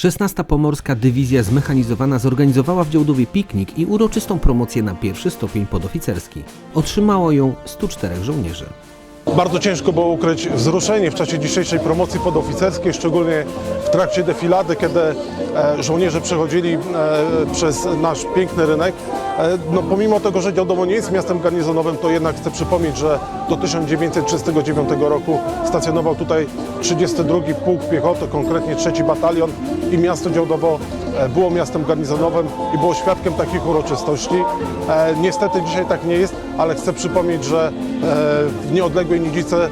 16. Pomorska Dywizja Zmechanizowana zorganizowała w Działdowie piknik i uroczystą promocję na pierwszy stopień podoficerski. Otrzymało ją 104 żołnierzy. Bardzo ciężko było ukryć wzruszenie w czasie dzisiejszej promocji podoficerskiej, szczególnie w trakcie defilady, kiedy e, żołnierze przechodzili e, przez nasz piękny rynek. E, no, pomimo tego, że Działdowo nie jest miastem garnizonowym, to jednak chcę przypomnieć, że do 1939 roku stacjonował tutaj 32 Pułk Piechoty, konkretnie 3 Batalion i miasto Działdowo było miastem garnizonowym i było świadkiem takich uroczystości. E, Niestety dzisiaj tak nie jest, ale chcę przypomnieć, że e, w nieodległej Nidzicy e,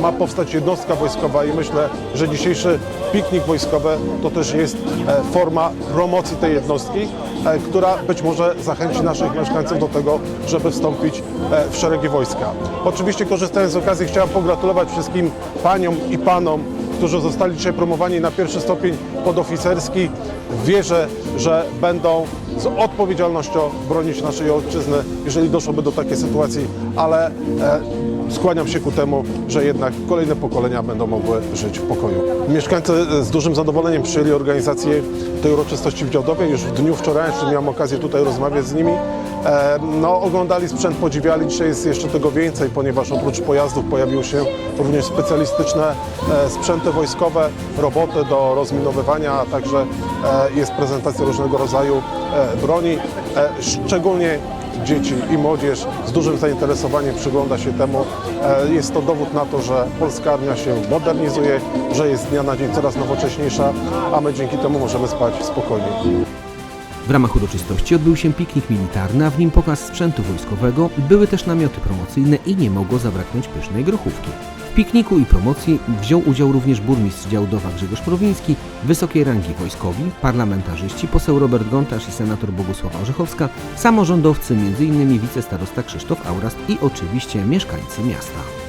ma powstać jednostka wojskowa i myślę, że dzisiejszy piknik wojskowy to też jest e, forma promocji tej jednostki, e, która być może zachęci naszych mieszkańców do tego, żeby wstąpić e, w szeregi wojska. Oczywiście korzystając z okazji chciałem pogratulować wszystkim paniom i panom, którzy zostali dzisiaj promowani na pierwszy stopień podoficerski. Wierzę, że będą z odpowiedzialnością bronić naszej ojczyzny, jeżeli doszłoby do takiej sytuacji, ale e, skłaniam się ku temu, że jednak kolejne pokolenia będą mogły żyć w pokoju. Mieszkańcy z dużym zadowoleniem przyjęli organizację tej uroczystości w Działdowie. Już w dniu wczorajszym miałem okazję tutaj rozmawiać z nimi. E, No, oglądali sprzęt, podziwiali. Dzisiaj jest jeszcze tego więcej, ponieważ oprócz pojazdów pojawiły się również specjalistyczne e, sprzęty wojskowe, roboty do rozminowywania, a także jest prezentacja różnego rodzaju broni. Szczególnie dzieci i młodzież z dużym zainteresowaniem przygląda się temu. E, Jest to dowód na to, że polska armia się modernizuje, że jest dnia na dzień coraz nowocześniejsza, a my dzięki temu możemy spać spokojnie. W ramach uroczystości odbył się piknik militarny, a w nim pokaz sprzętu wojskowego, były też namioty promocyjne i nie mogło zabraknąć pysznej grochówki. W pikniku i promocji wziął udział również burmistrz Działdowa Grzegorz Prowiński, wysokiej rangi wojskowi, parlamentarzyści, poseł Robert Gontarz i senator Bogusława Orzechowska, samorządowcy, m.in. wicestarosta Krzysztof Aurast i oczywiście mieszkańcy miasta.